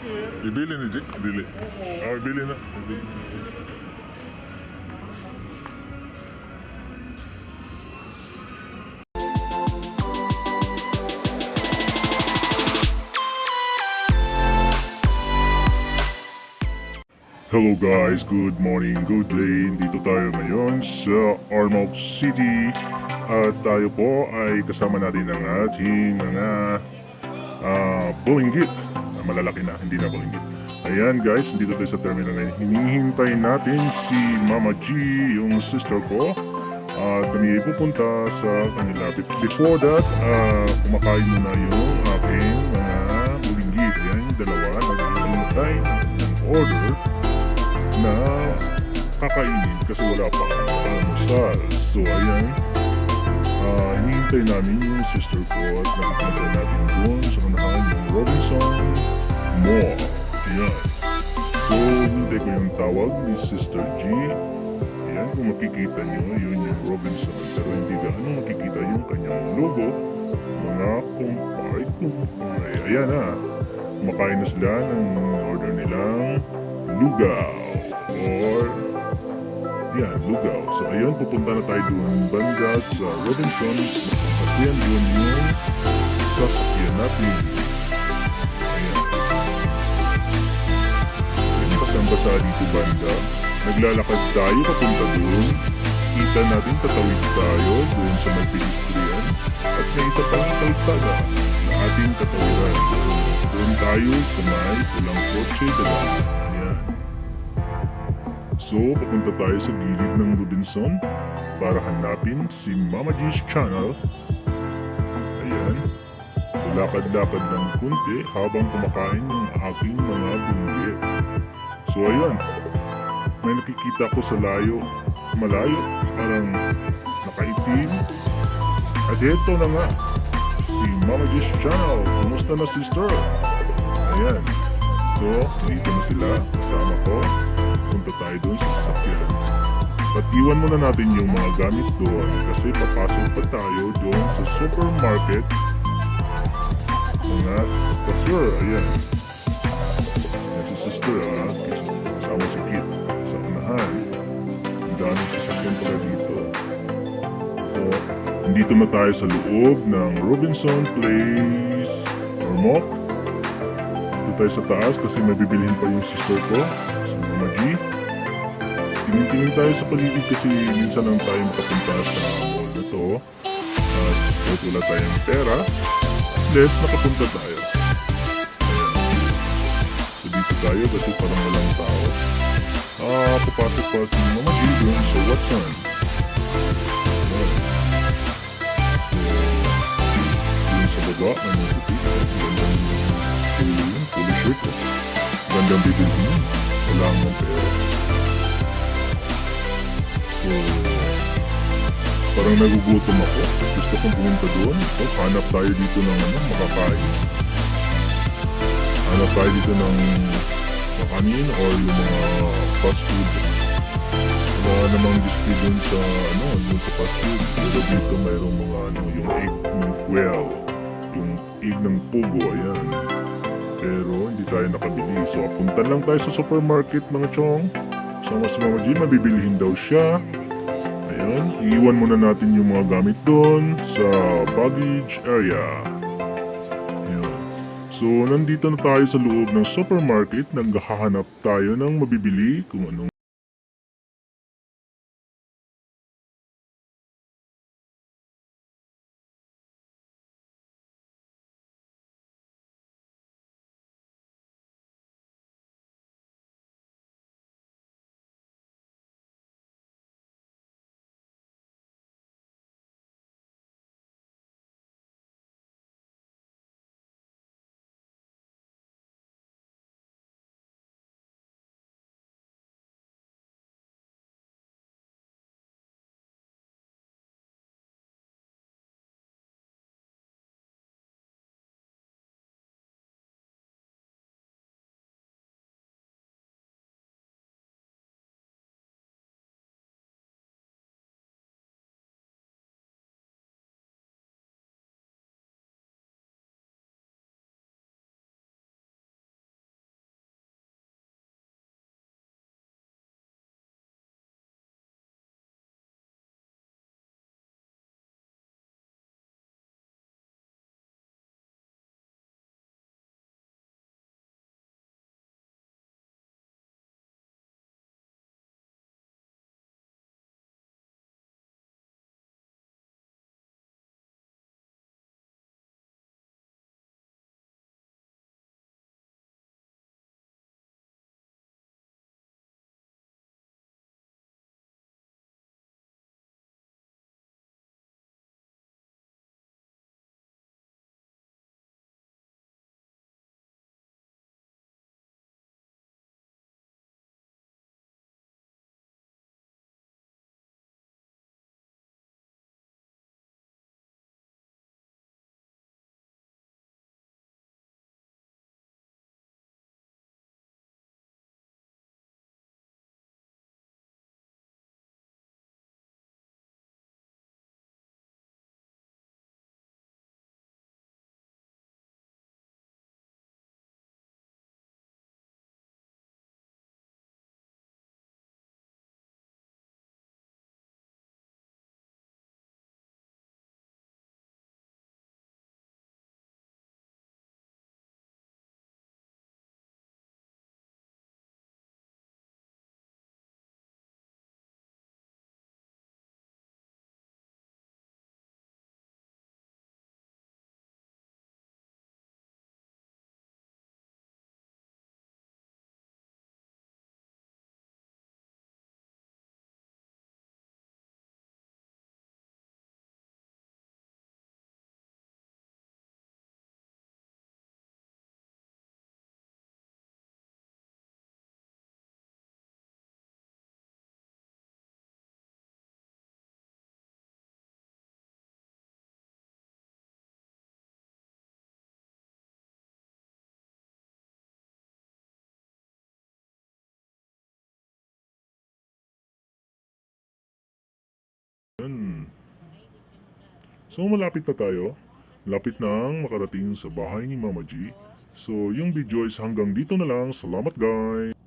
Bibili ni Jake? Bili. Bili na. Bili. Hello guys, good morning, good day. Dito tayo ngayon sa Ormoc City at tayo po ay kasama natin ang ating mga ah bulinggit na malalaki na, hindi na bulinggit. Ayan guys, dito tayo sa terminal ngayon. Hinihintay natin si Mama G, yung sister ko. At kami ay pupunta sa kanila. Be- Before that, ah, kumakain muna yung aking mga bulinggit. Ayan, yung dalawa, nag-iintay ng order na kakainin kasi wala pa almusal. So ayan, ah hinihintay namin yung sister ko at nakikita natin doon sa unahan yung Robinson Mall. Ayan. So, hindi ko yung tawag ni Sister G. Ayan, kung makikita nyo, yun yung Robinson. Pero hindi gaano makikita yung kanyang logo. Mga kumpay, kumpay. Ayan na. Kumakain na sila ng order nilang lugaw or yan, lugaw. So ayun, pupunta na tayo doon banda sa Robinson kasi yan doon yung sasakyan natin. Ayan. Ayan, basang-basa dito banda. Naglalakad tayo papunta doon. Kita natin tatawid tayo doon sa may pedestrian at may isa pang kalsada na ating tatawiran doon. Doon tayo sa may pulang kotse dalawa. So, papunta tayo sa gilid ng Robinson para hanapin si Mama G's channel. Ayan. So, lakad-lakad lang kunti habang kumakain yung aking mga bulinggit. So, ayan. May nakikita ko sa layo. Malayo. Parang nakaitim. At ito na nga. Si Mama G's channel. Kumusta na sister? Ayan. So, dito na sila. Kasama ko punta tayo doon sa sasakyan. At iwan muna natin yung mga gamit doon kasi papasok pa tayo doon sa supermarket. Mga s- kasur, ayan. Ayan si sister ah, kasama si Kit sa unahan. Ang daming sasakyan pala dito. So, nandito na tayo sa loob ng Robinson Place or Mock. Dito tayo sa taas kasi may pa yung sister ko, G. Tingin-tingin tayo sa paligid kasi minsan lang tayo makapunta sa mall na to. At kahit wala tayong pera, at least nakapunta tayo. So dito tayo kasi parang walang tao. Ah, papasok pa si Mama G dun sa Watson. So, dun sa baba, may mga butik. Gandang yun, puli shirt. Gandang bibili mo. Wala akong pera. So, parang nagugutom ako. Gusto kong pumunta doon. So, hanap tayo dito ng ano, makakain. Hanap tayo dito ng makanin or yung mga fast food. Wala namang display doon sa, ano, doon sa fast food. Pero dito mayroong mga, ano, yung egg ng quail. Yung egg ng pugo, ayan. Pero hindi tayo nakabili. So, punta lang tayo sa supermarket, mga chong. Sama si Mama G, mabibilihin daw siya. Ayan, iiwan muna natin yung mga gamit doon sa baggage area. Ayan. So, nandito na tayo sa loob ng supermarket. Naghahanap tayo ng mabibili kung anong Yan. So malapit na tayo. Lapit nang makarating sa bahay ni Mama G. So yung video is hanggang dito na lang. Salamat guys!